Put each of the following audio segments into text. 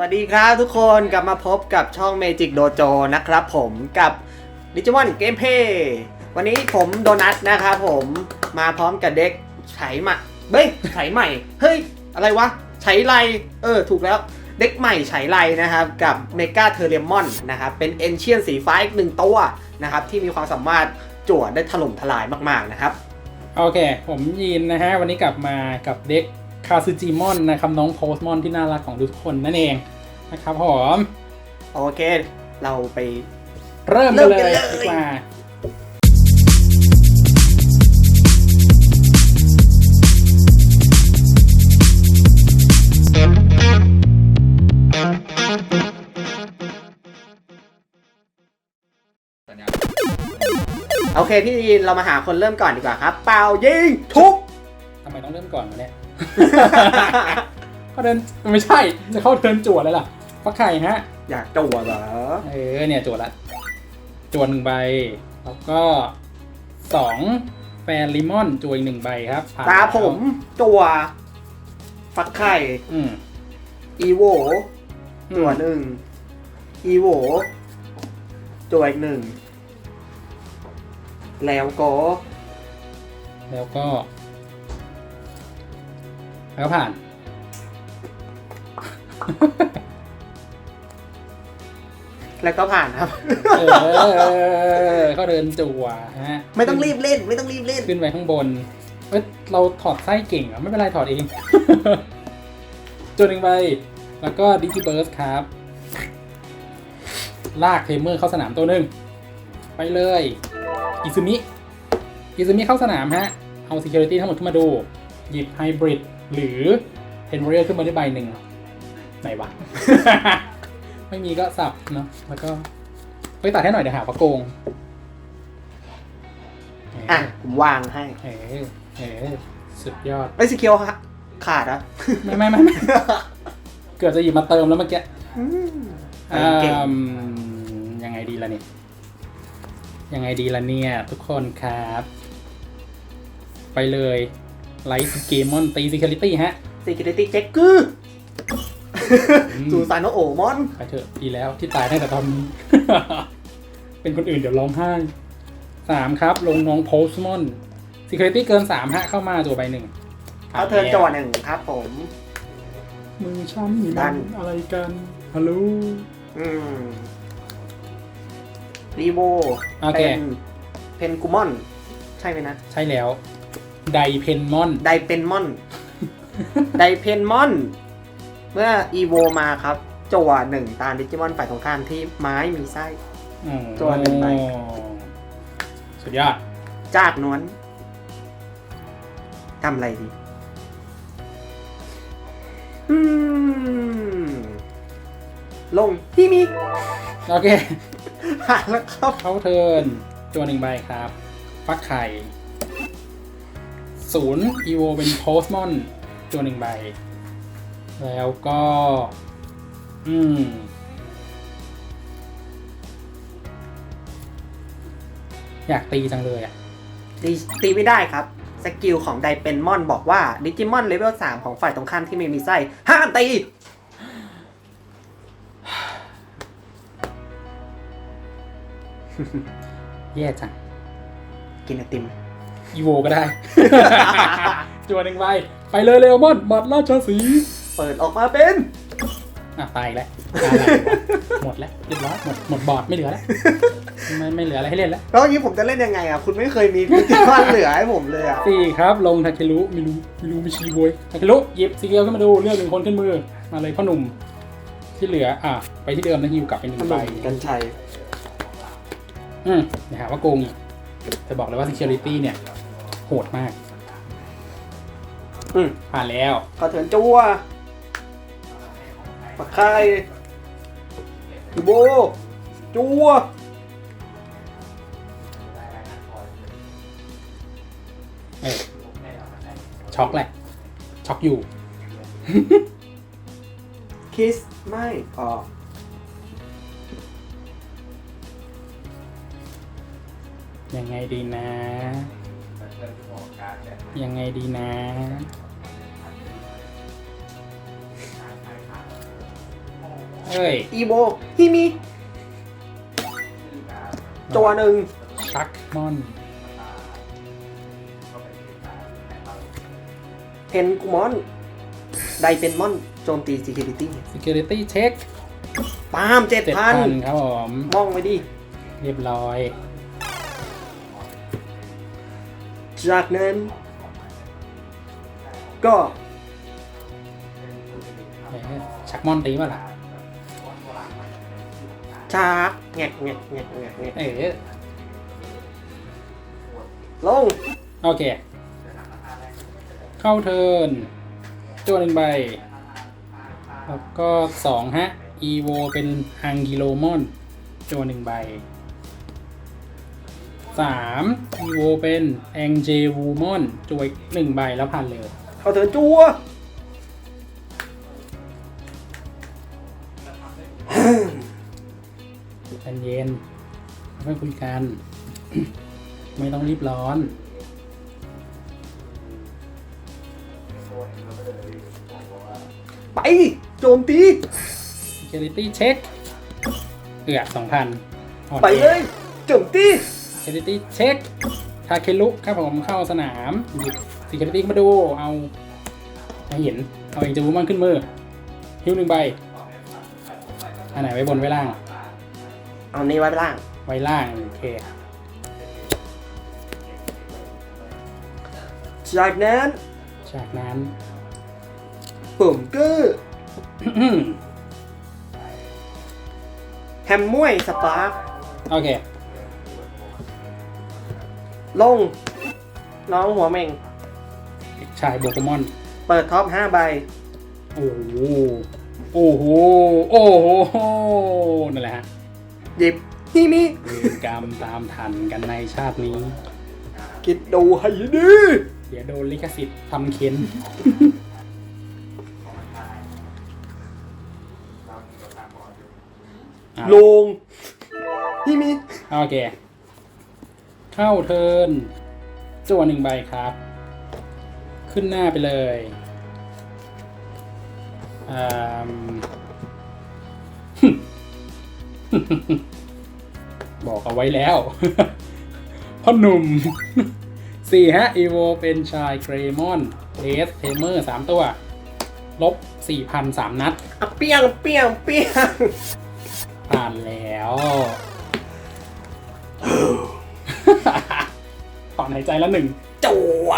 สวัสดีครับทุกคนกลับมาพบกับช่อง Magic Dojo นะครับผมกับ d i g i m o n Gameplay วันนี้ผมโดนัทนะครับผมมาพร้อมกับเด็กไฉใหม่เฮ้ยไฉใหม่ เฮ้ย อะไรวะไฉไลเออ ถูกแล้วเด็กใหม่ไฉไลนะครับ กับ Mega t e r r a m o n นะครับ เป็น Ancient สีฟ้าอีกหนึ่งตัวนะครับ ที่มีความสามารถจั่วได้ถล่มทลายมากๆนะครับ โอเค ผมยีนนะฮะ วันนี้กลับมากับเด็ก คาซูจิมอนนะครับน้องโพสมอนที่น่ารักของทุกคนนั่นเองนะครับผมโอเค เราไปเริ่มเริ่กันมเลกันยเลยดีกว่าโอเคพี่ยีนเรามาหาคนเริ่มก่อนดีกว่าครับ เป่ายิงทุบทำไมต้องเริ่มก่อนวะเนี่ย เขาเดินไม่ใช่จะเข้าเทิร์นจั่วเลยล่ะฟักไข่ฮะ อยากจั่วเหรอ เออเนี่ยจั่วละจั่วหนึ่งใบ แล้วก็สองแฟนลิมอนจั่วอีกหนึ่งใบครับผ่นตาแล้วผมจั่วฟักไข่ อืมอีโวจั่วหนึ่งอีโวจั่วอีกหนึ่ง แล้วก็ แล้วก็ แล้วก็ผ่าน แล้วก็ผ่านครับ เออก็เดินจั่วฮะไม่ต้องรีบเล่น ไม่ต้องรีบเล่น ขึ้นไปข้างบน เอ้ยเราถอดไส้เก่งเหรอะไม่เป็นไรถอดเอง จุดหนึ่งใบแล้วก็ดิจิเบิร์สครับ ลากเทมเมอร์เข้าสนามตัวหนึ่ง ไปเลยอิซุมิอิซุมิเข้าสนามฮะ เอา Security ทั้งหมดขึ้นมาดู หยิบไฮบริด หรือเ e นเ a รียขึ้นมาได้ใบหนึ่งไหนวะ ไม่มีก็สับเนาะแล้วก็ไปตัดให้หน่อยเดี๋ยวหาว่าโกงอะผมวางให้เออเออสุดยอดไอ้ยสเกิลขาดอะไม่ไม่ไม่ไม่เกือบจะหยิบมาเติมแล้วเมื่อกี้อืมอืเก่งมยังไงดีล่ะเนี่ย ยังไงดีล่ะเนี่ย ทุกคนครับ ไปเลย ไลท์เกมอนตีซิเคลิตี้ฮะ Security Checker อืมจูซานโนโอมอน ไปเถอะดีแล้วที่ตายตั้งแต่ตอนนี้ เป็นคนอื่นเดี๋ยวร้องไห้สามครับ ลงน้องโพสมอนซิเคลิตี้เกินสามฮะเข้ามาตัวใบหนึ่งเอาเทิร์นจั่วหนึ่งครับผม มือช้ำนี่ดัมันน อะไรกันฮัลโหล อืมรีโวโอเค เป็นเพนกูมอน ใช่ไหมนะ ใช่แล้ว ไดเพนมอน ไดเป็นมอน ไดเพนมอน เมื่ออีโวมาครับจั่วหนึ่งตามดิจิมอนฝ่ายตรงข้ามที่ไม้มีไส้ตัวหนึ่งใบ สุดยอด จากนวลทำอะไรดี อืม ลงพี่มีโอเค หาแล้วครับเข้าเทิร์นตัวหนึ่งใบครับ ฟักไข่ ศูนย์อีโวเป็นโพสมอนตัวหนึ่งใบ แล้วก็ อืมอยากตีจังเลยอะ ตีตีไม่ได้ครับ สกิลของไดเป็นมอนบอกว่าดิจิมอนเลเวล3ของฝ่ายตรงข้ามที่ไม่มีไส้ห้ามตี แย่จัง กินไอติม อีโวก็ได้ตัวหนึ่งใบไปเลยเรวมอนบัตรราชสีห์เปิดออกมาเป็นอะตายอีกแล้วตายแล้วหมดแล้วเรียบร้อยหมดหมดบอร์ดไม่เหลือแล้วไม่ไม่เหลืออะไรให้เล่นแล้วแล้วอย่างนี้ผมจะเล่นยังไงอะ คุณไม่เคยมีดิจิมอนเหลือให้ผมเลยอะสี่ครับ ลงทาเคลุมิรูมิรูมิชิโวยทาเคลุหยิบซีเกลขึ้นมาดูเลือกหนึ่งคนขึ้นมือมาเลยพ่อหนุ่มที่เหลืออะไปที่เดิมนะฮิวกลับไปหนึ่งใบ กันชัย อืมอย่าหาว่าโกงอีกจะบอกเลยว่า security เนี่ย โหดมาก อืมผ่านแล้วขอเถินจัวปักไข่ยูโบ จัว เออช็อกแหละ ช็อกอยู่ คิส ไม่ออกยังไงดีนะ ยังไงดีนะเอ้ย อีโบฮิมิตัวหนึ่งชักมอน เพนกูมอน ไดเป็นมอน โจมตี Security security check ปาล์มเจ็ดพัน7,000ครับผม มองไปดิ เรียบร้อย จากนั้น ก็เอ๊ะชักมอนตีมาล่ะชาร์กแงะแงะแงะแงะแงะเอ๊ะลง โอเค เข้าเทิร์นตัวหนึ่งใบ แล้วก็สองฮะ อีโวเป็นฮังกิโลมอนตัวหนึ่งใบ สามอีโวเป็นแองเจวูมอนจวยหนึ่งใบแล้วผ่านเลยเอาเถินจัวใจเย็นค่อยคุยกัน ไม่ต้องรีบร้อนไปโจมตี security check เอือสองพัน ไปเลยโจมตี security check ทาเคลุครับผมเข้าสนามหยิบ security มาดู เอาให้เห็น เอาเองจะบูมันขึ้นมือ ฮิ้วหนึ่งใบ อันไหนไว้บนไว้ล่าง เอานี้ไว้ล่าง ไว้ล่าง โอเค จากนั้น จากนั้นปุ่มเกอร์แฮมมวยสปาร์คโอเค ลง น้องหัวเม่งชายโบกมอน เปิดท็อป5ใบ โอ้โห โอ้โห โอ้โห นั่นแหละฮะหยิบฮิมิเวรกรรมตามทันกันในชาตินี้ คิดดูให้ดีเดี๋ยวโดนลิขสิทธิ์ทำเค้น อะ ลงฮิมิโอเค เข้าเทิร์นจั่วหนึ่งใบครับ ขึ้นหน้าไปเลยอืมบอกเอาไว้แล้วพ่อหนุ่มสี่ฮะอีโวเป็นชายเกรมอนเลสเทเมอร์สามตัว ลบสี่พันสามนัดอะเปี้ยงเปี้ยงเปี้ยงผ่านแล้ว ถอนหายใจแล้วหนึ่งจัว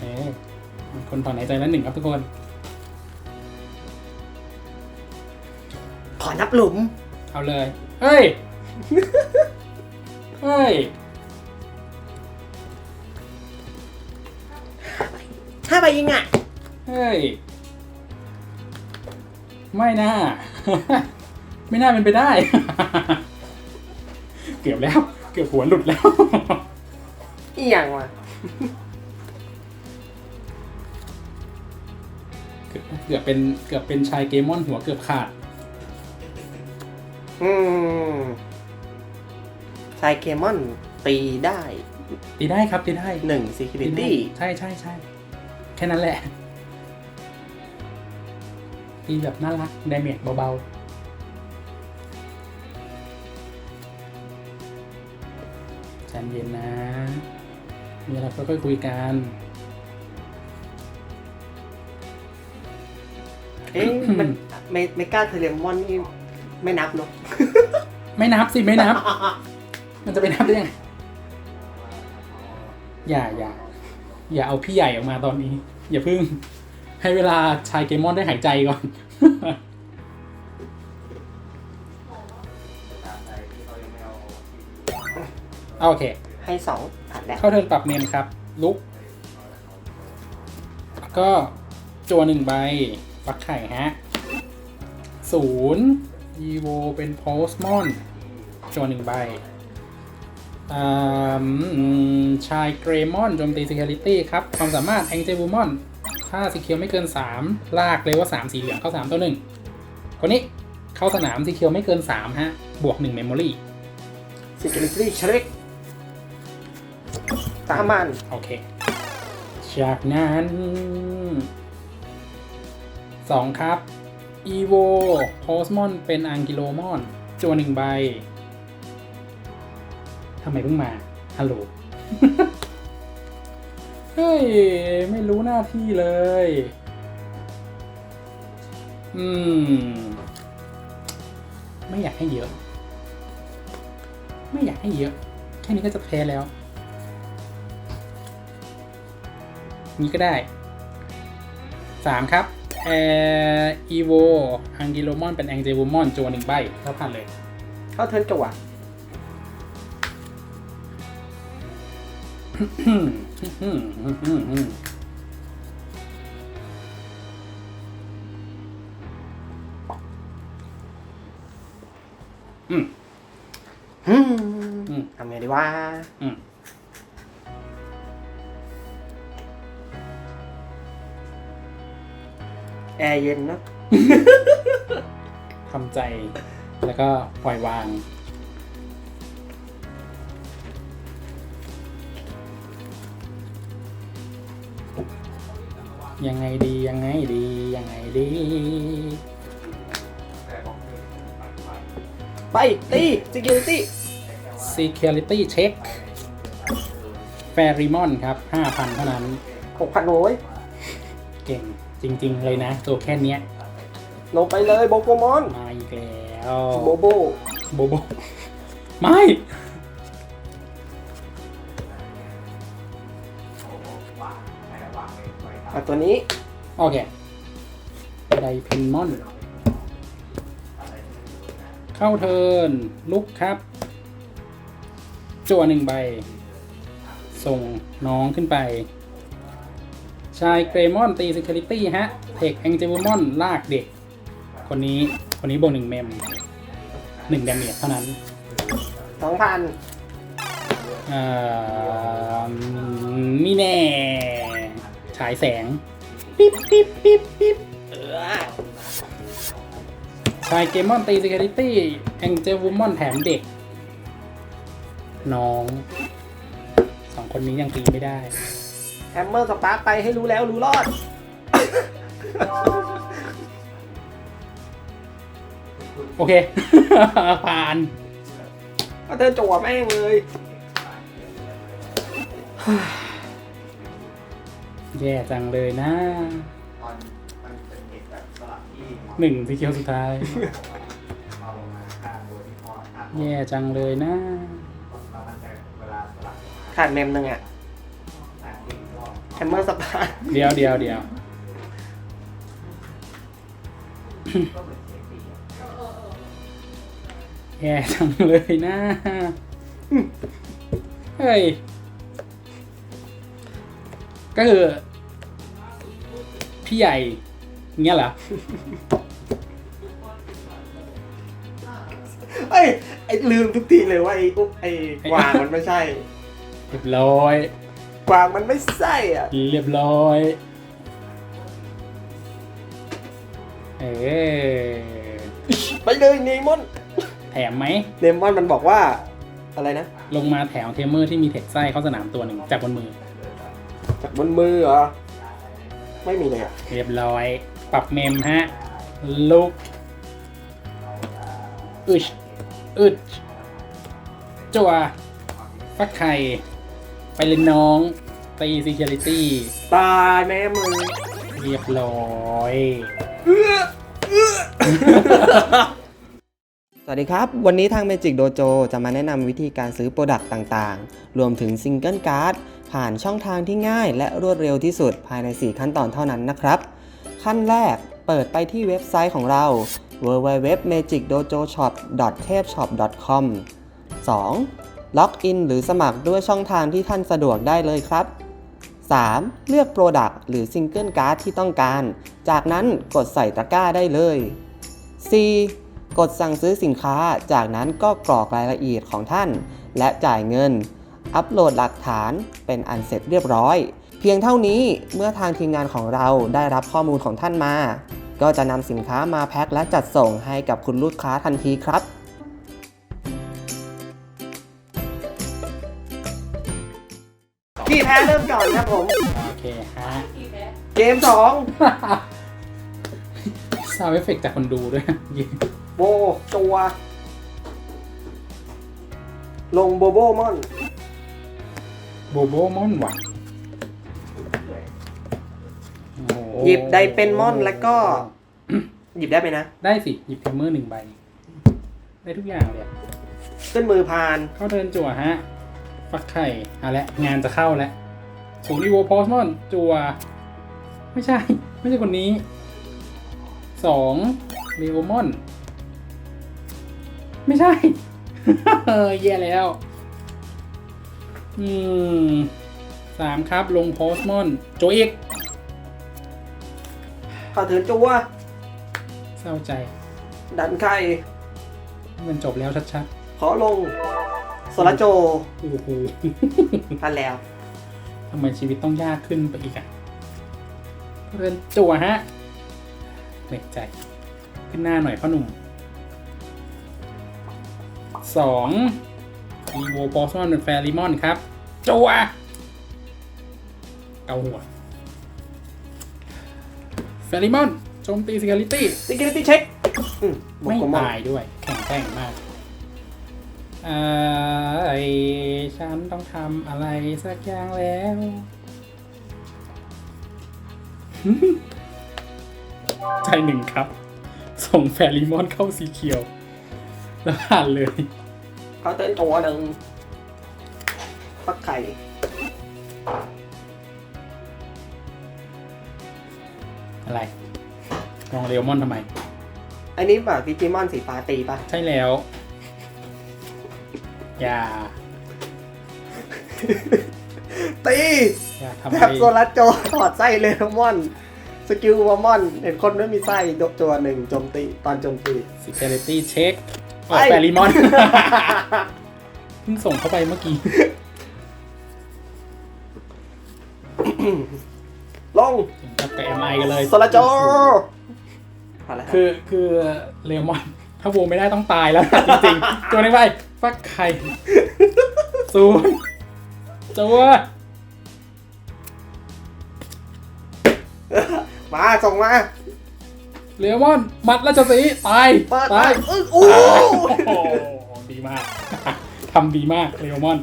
เอ๊ะมีคนถอนหายใจแล้วหนึ่งครับทุกคน ขอนับหลุม เอาเลย เฮ้ย เฮ้ยห้าใบยิงอะ เฮ้ย ไม่น่า ไม่น่าเป็นไปได้ เกือบแล้ว เกือบหัวหลุดแล้ว อีหยังวะเกือบเกือบเป็นเกือบเป็นชายเกมอนหัวเกือบขาด อืมชายเคมอนตีได้ตีได้ครับตีได้หนึ่งตีได้ security ใช่ใช่ใช่แค่นั้นแหละตีแบบน่ารักไดเมจเบาๆ ใจเย็นนะ มีอะไรค่อยๆคุยกัน เอ๊ะมันเมเมกาเทเลมอนนี่ไม่นับเนาะไม่นับสิ ไม่นับ มันจะไปนับได้ยังไงอย่าอย่าอย่าเอาพี่ใหญ่ออกมาตอนนี้ อย่าพึ่ง ให้เวลาชายเกมอนได้หายใจก่อน โอเค ให้สองผ่านแล้วเข้าเทิร์นปรับเมนครับ ลุก ก็จัวหนึ่งใบ ฟักไข่ฮะศูนย์ยีโวเป็นโพสมอนจัวหนึ่งใบอ่าอืมชายเกรมอนโจมตี Security ครับ ความสามารถแองเจ w ูมอน ถ้าสีเขียวไม่เกิน 3 ลากเลยว่า 3 สีเหลืองเข้า 3 ตัวหนึ่งคนนี้เข้าสนามสีเขียวไม่เกิน 3 ฮะ บวก1 Memory security เช็ค ตามมัน โอเค จากนั้นสองครับอีโวโพสมอนเป็นอังกิโลมอนจวนหนึ่งใบทำไมเพิ่งมา ฮัลโหล เฮ้ย ไม่รู้หน้าที่เลย อืม ไม่อยากให้เยอะ ไม่อยากให้เยอะ แค่นี้ก็จะแพ้แล้ว นี้ก็ได้สามครับแอร์อีโวอังกิโลมอนเป็นแองเจลมอนจวนหนึ่งใบแล้วผ่านเลย เข้าเทิร์นจั่วอืมอืมอืมทำไงดีวะอืม แอร์เย็นเนอะทำใจ แล้วก็ปล่อยวาง ยังไงดียังไงดียังไงดี ไปตี security Security Check แฟริมอนครับ 5,000 เท่านั้น หกพันโว้ยเก่ง จริง ๆ เลยนะ ตัวแค่เนี้ยลงไปเลยโบโกมอนมาอีกแล้วโบโบโบโบไม่เอาตัวนี้ โอเคไดเพนมอน เข้าเทิร์นลุกครับ จั่วหนึ่งใบ ส่งน้องขึ้นไป ชายเกรมอนตี Security ฮะ เทคแองเจลมอนลากเด็ก คนนี้คนนี้บวกหนึ่งเมมหนึ่งดาเมจเท่านั้นสองพันเอ่อนี่แน่ ฉายแสง ปิ๊บปิ๊บปิ๊บปิ๊บเออชายเกมมอนตี Security แองเจลวูมอนแถมเด็ก น้อง สองคนนี้ยังตีไม่ได้แฮ มเมอร์สปาร์ไปให้รู้แล้วรู้รอด โอเค ผ่านก็เทิร์นจั่วแม่งเลย แย่จังเลยนะหนึ่งสีเขียวสุดท้ายแย่จังเลยนะขาดเมมหนึ่งอะ แฮมเมอร์สปาร์คเดี๋ยวเดี๋ยวเดี๋ยวแย่จังเลยนะ เฮ้ย ก็คือ พี่ใหญ่ เงี้ยเหรอ เอ้ย ไอ้ลืมทุกทีเลยว่าไอ้อุ๊บไอ้กวางมันไม่ใช่ เรียบร้อย กวางมันไม่ใช่อะ เรียบร้อย เออไปเลยเนมอนแถมไหม เนมอนมันบอกว่า อะไรนะ ลงมาแถวเทมเมอร์ที่มีเท็กไส้เข้าสนามตัวหนึ่งจากบนมือ จากบนมือเหรอ ไม่มีเลยอะ เรียบร้อย ปรับเมมฮะ ลุกอึชอึดจัวฟักไข่ ไปเลยน้อง ตี Security ตายแม่มือเรียบร้อย สวัสดีครับ วันนี้ทาง Magic Dojo จะมาแนะนำวิธีการซื้อโปรดักต์ต่างๆ รวมถึงซิงเกิลการ์ดผ่านช่องทางที่ง่ายและรวดเร็วที่สุดภายใน 4 ขั้นตอนเท่านั้นนะครับ ขั้นแรกเปิดไปที่เว็บไซต์ของเรา www.magicdojoshop.tapeshop.com 2. ล็อกอินหรือสมัครด้วยช่องทางที่ท่านสะดวกได้เลยครับ 3. เลือก Product หรือ Single Card ที่ต้องการ จากนั้นกดใส่ตะกร้าได้เลย 4. กดสั่งซื้อสินค้า จากนั้นก็กรอกรายละเอียดของท่าน และจ่ายเงิน อัปโหลดหลักฐานเป็นอันเสร็จเรียบร้อย เพียงเท่านี้เมื่อทางทีมงานของเราได้รับข้อมูลของท่านมา ก็จะนำสินค้ามาแพ็คและจัดส่งให้กับคุณลูกค้าทันทีครับ พี่แพ้เริ่มก่อนครับผม โอเคฮะ เกมสองซาวเอฟเฟกจากคนดูด้วยโบจัว ลงโบโบมอน โบโบมอนว่ะโอ้โหยิบไดเป็นมอนแล้วก็ หยิบได้ไหมนะ ได้สิ หยิบพิมเมอร์หนึ่งใบ ได้ทุกอย่างเลยอะขึ้นมือพาน เข้าเทิร์นจั่วฮะ ฟักไข่เอาละงานจะเข้าแล้วศูนย์อีโวพอสมอนจั่วไม่ใช่ ไม่ใช่คนนี้สองเลโอมอน ไม่ใช่ เออแย่แล้ว อืมสามครับลงโพสมอน โจอีกเข้าถึงจัวเศร้าใจ ดันไข่มันจบแล้วชัดขอลงโซ ลาโจๆโอ้โหทันแล้วทำไมชีวิตต้องยากขึ้นไปอีกอะเรียนจั่วฮะเหน็กใจ ขึ้นหน้าหน่อยพ่อหนุ่มสองอีโวบอสมอนเป็นแฟริมอนครับ จั่วเกาหัว แฟริมอนโจมตีซิกาลิตี้ซิกิลิตี้เช็คบวกไม่กบมอนตายด้วย แข็งแกร่งมากอ่า ไอฉันต้องทำอะไรสักอย่างแล้ว ใจหนึ่งครับ ส่งแฟริมอนเข้าสีเขียว แล้วผ่านเลย เข้าเตินจัวหนึ่งฟักไข่อะไรลองเรียวมอนทำไม อันนี้แบบดิจิมอนสีฟ้าตีปะใช่แล้ว อย่า ตีอย่าทำแบอะไรบโซลาโจถอดไส้เลยมอน สกิลวอมอน เห็นคนไม่มีไส้ดกตัวหนึ่งโจมตีตอนโจมตีซิเค r ตี้เช็คอไอ้อกแฟริมอน เพิ่งส่งเข้าไปเมื่อกี้ ลงถึงกับกับเอ็มไอกันเลยโซลาโจพอแล้วคือคือเลมอน ถ้าโวไม่ได้ต้องตายแล้ว จริงๆตัวนี้ไป ฟักไข่ศูนย์ตัวมาส่งมาเลมอน มัดราชสีห์ตาย เปิดตายอึ้งอู้โอ้โหดีมาก ทำดีมากเลมอน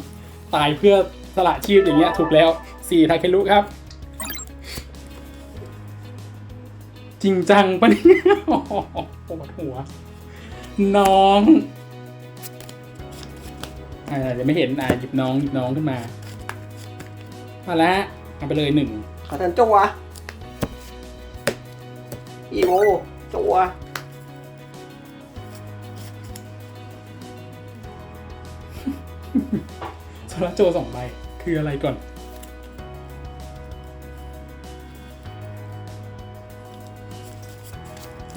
ตายเพื่อสละชีพอย่างเงี้ย ถูกแล้วสี่ทาเคลุครับ จริงจังปะเนี่ยโอ้โหปวดหัว น้อง อ่าเดี๋ยวไม่เห็นอ่าหยิบน้องหยิบน้องขึ้นมามาแล้วฮะเอาไปเลยหนึ่งขอเตินจัวอีโวจัวโซลาร์โจสองใบคืออะไรก่อน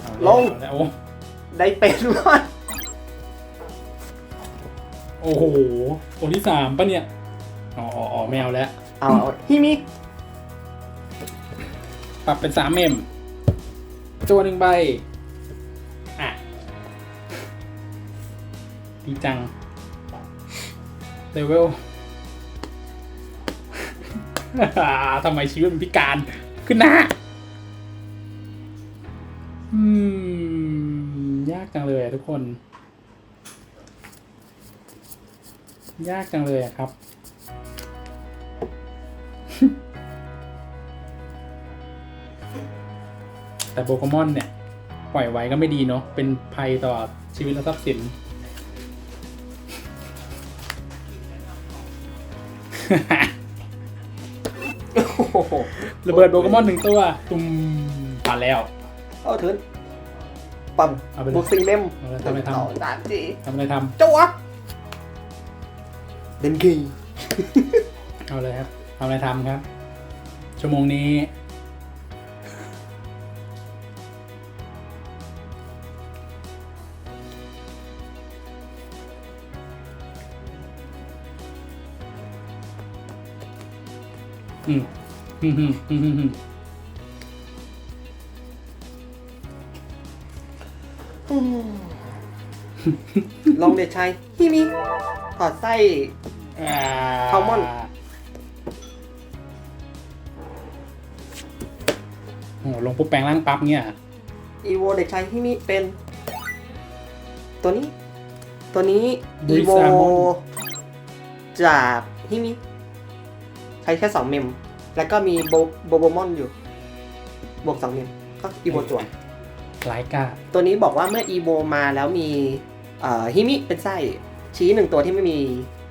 เอาแวลงเอาแล้วโอ้ได้เป็นมอนโอ้โหตัวที่สามปะเนี่ย อ๋ออ๋ออ๋อแมวแล้ว เอาฮิมิปรับเป็นสามเมมตัวหนึ่งใบ อะ ดีจัง เลเวล ทำไมชีวิตมันพิการ ขึ้นหน้า อืม ยากจังเลยอะทุกคน ยากจังเลยอะครับ แต่โปเกมอนเนี่ย ปล่อยไว้ก็ไม่ดีเนาะ เป็นภัยต่อชีวิตและทรัพย์สินโอ้โหระเบิดโปเกมอนหนึ่งตัว ตุ่มผ่านแล้ว เอาถึงปั๊มเอาไปเลยบุกซิงเมมเอาเลยทำไมทำ สองสามสี่ทำอะไรทจัว เดนกีำเอาเลยครับทำอะไรทำครับ ชั่วโมงนี้ อืมอืมอืมอืมอืมลองเดชชัยฮิมิถอดไส้อ่า แซลมอนโอ้โหลงปุ๊บแปลงร่างปั๊บเนี่ยอีโวเด็กชายฮิมิเป็น ตัวนี้ ตัวนี้บริอีโวซามอนจากฮิมิใช้แค่สองเมม แล้วก็มีโบโบโบมอนอยู่ บวกสองเมม ก็อีโวจวนหลายกาตัวนี้บอกว่าเมื่ออีโวมาแล้วมีเอ่อฮิมิเป็นไส้ชี้หนึ่งตัวที่ไม่มี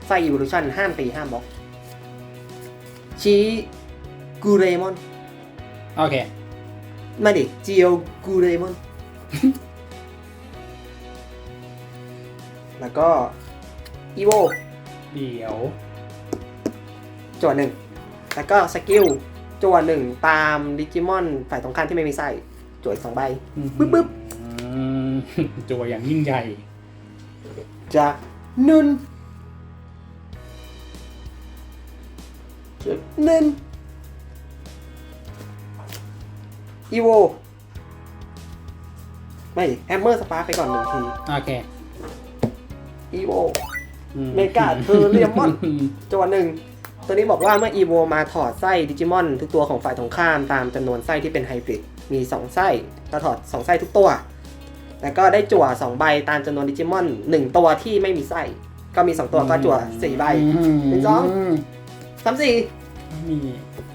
ไส้อี o l ลูชันห้ามตีห้ามบล็อก ชี้กูเรมอน โอเคไม่ดิจีโอกูเรมอน แล้วก็อีโวเดี๋ยว จวดหนึ่ง แล้วก็สกิลจวดหนึ่งตามดิจิมอนฝ่ายตรงข้ามที่ไม่มีไส้จวดอีกสองใบปึ๊บปึ๊บอืมจัวอย่างยิ่งใหญ่ จากนุน จากนุนอีโว ไม่แฮมเมอร์สปาร์ไปก่อนหนึ่งทีโอเคอีโวอืเมกาเทอร์เรียมอนจำนวนหนึ่ง ตัวนี้บอกว่าเมื่ออีโวมาถอดไส้ดิจิมอน ทุกตัวของฝ่ายตรงข้ามตามจำนวนไส้ที่เป็นไฮบริด มี 2 ไส้ก็ถอด 2 ไส้ทุกตัว แล้วก็ได้จั่ว 2 ใบตามจำนวนดิจิมอน 1 ตัวที่ไม่มีไส้ ก็มี 2 ตัวก็จั่ว 4 ใบหนึ่งสอง สามสี่มี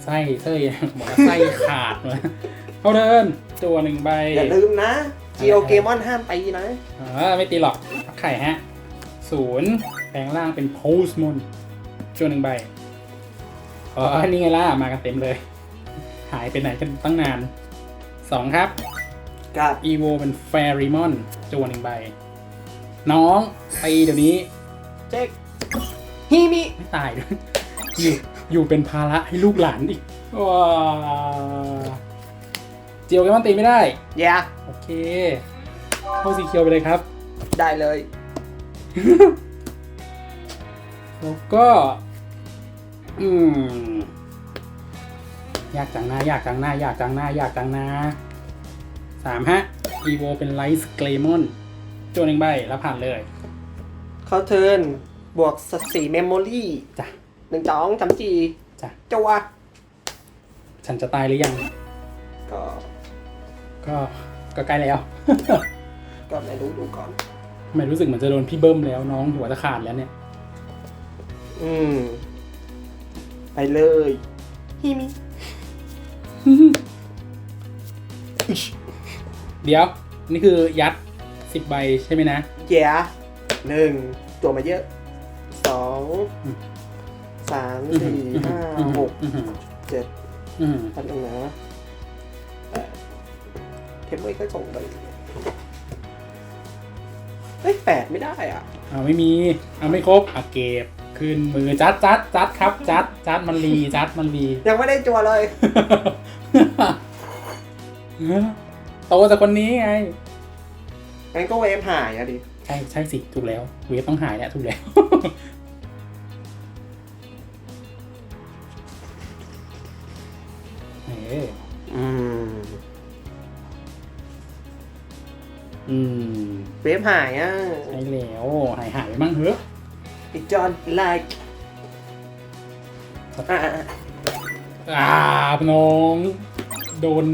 ไส้เส้ยบอกว่าไส้ขาดมาเขาเดินจัวหนึ่งใบอย่าลืมนะจีโอเกมอนห้ามตีนะอ่าไม่ตีหรอกพักไข่ฮะศูนย์แปลงร่างเป็นโพสมอนจัวหนึ่งใบอ๋อนี่ไงล่ะ มากันเต็มเลย หายไปไหนกันตั้งนานสองครับกับอีโวเป็นแฟริมอนจัวหนึ่งใบ น้องตีเดี๋ยวนี้ เจ๊กฮิมิไม่ตายด้วย อยู่อยู่เป็นภาระให้ลูกหลานอีกว้าเจียวกันมันตีไม่ได้ แย่โอเคเข้าสีเขียวไปเลยครับ ได้เลย แล้วก็ อืมอยากจังนะอยากจังนะอยากจังนะอยากจังนะสามฮะอีโวเป็นไลท์เกรมอนโจวหนึ่งใบแล้วผ่านเลย เขาเทิร์นบวกสสี่เมมโมรี่จ้ะ หนึ่งสองสามสี่จ้ะ จัวฉันจะตายหรือยัง ก็ก็ก็ใกล้แล้ว ก็ไม่รู้ดูก่อน ไม่รู้สึกเหมือนจะโดนพี่เบิ้มแล้วน้องหัวจะขาดแล้วเนี่ย อืม ไปเลยฮิมิเดี๋ยว นี่คือยัดสิบใบใช่ไหมนะแย่หนึ่งตัวมาเยอะสองอืม สามสี่ห้าหกเจ็ดพันหนึ่งนะเทมไม่ค่อยส่งไปเฮ้ยแปดไม่ได้อะเอาไม่มีเอาไม่ครบเอาเก็บขึ้นมือจัดจัดจัดครับจัดจัดมันรีจัดมันรียังไม่ได้จัวเลยโตจากคนนี้ไงงั้นก็เวฟหายอะดิใช่ใช่สิถูกแล้วเวฟต้องหายแหละถูกแล้ว อออืม อืมเวฟหายอะใช่แล้วหายหายไปบ้างเถอะอีจอนไลค์อะอะอะอ่าน้อง โดน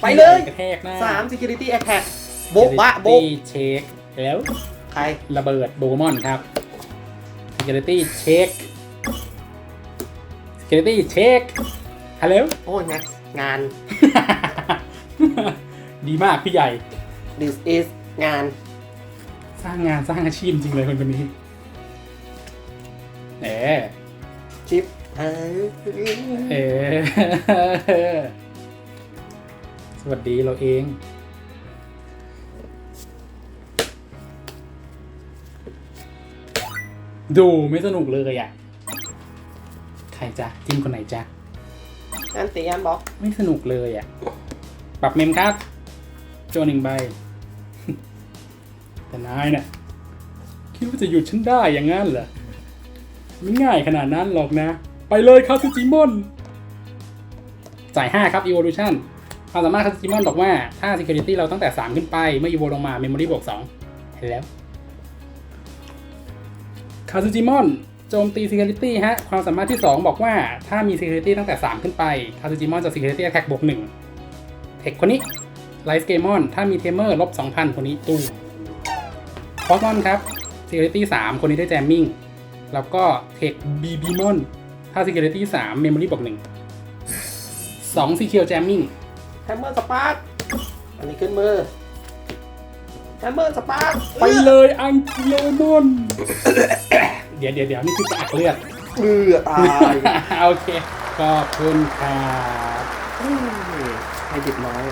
ไปเลยกระแทกหน้าสาม security attack โบ๊ะบะโบ๊ะเช็คแล้ว ใคร ระเบิดโบกมอนครับ security check security check ฮัลโหลโอ้ยงานงาน ดีมากพี่ใหญ่ this is งาน สร้างงานสร้างอาชีพจริงเลยคนคนนี้เอ๋ชิปเออเอ๋สวัสดีเราเอง ดูไม่สนุกเลยอะ ใครจ๊ะจิ้มคนไหนจ๊ะ อันตีอันบล็อกไม่สนุกเลยอะ ปรับเมมครับโจหนึ่งใบ แต่นายเนี่ยคิดว่าจะหยุดฉันได้อย่างนั้นเหรอไม่ง่ายขนาดนั้นหรอกนะ ไปเลยคาซูจิมอนจ่าย5ครับ Evolution ความสามารถคาซูจิมอนบอกว่าถ้า Security เราตั้งแต่ 3 ขึ้นไป เมื่อ Evo ลงมา Memory บวก2เห็นแล้วคาซูจิมอน โจมตี Security ฮะ ความสามารถที่ 2 บอกว่าถ้ามี Security ตั้งแต่ 3 ขึ้นไปคาซูจิมอนจะ Security Attack บวก1เทคคนนี้ไลท์เกมอนถ้ามีเทมเมอร์ลบ 2,000 คนนี้ตู้คอสมอนครับ Security 3 คนนี้ได้แจมมิ่ง แล้วก็เทคบีบีมอนถ้า Security 3 Memory บวก1 2 c ีเคียวแจมมิ่งแฮมเมอร์สปาร์กอันนี้ขึ้นมือแฮมเมอร์สปาร์กไปเลยอังกิโลมอน เดี๋ยวเดี๋ยวเดี๋ยวนี่คือจะอักเลือดเอือตายโอเคขอบคุณครับให้ดิบน้อย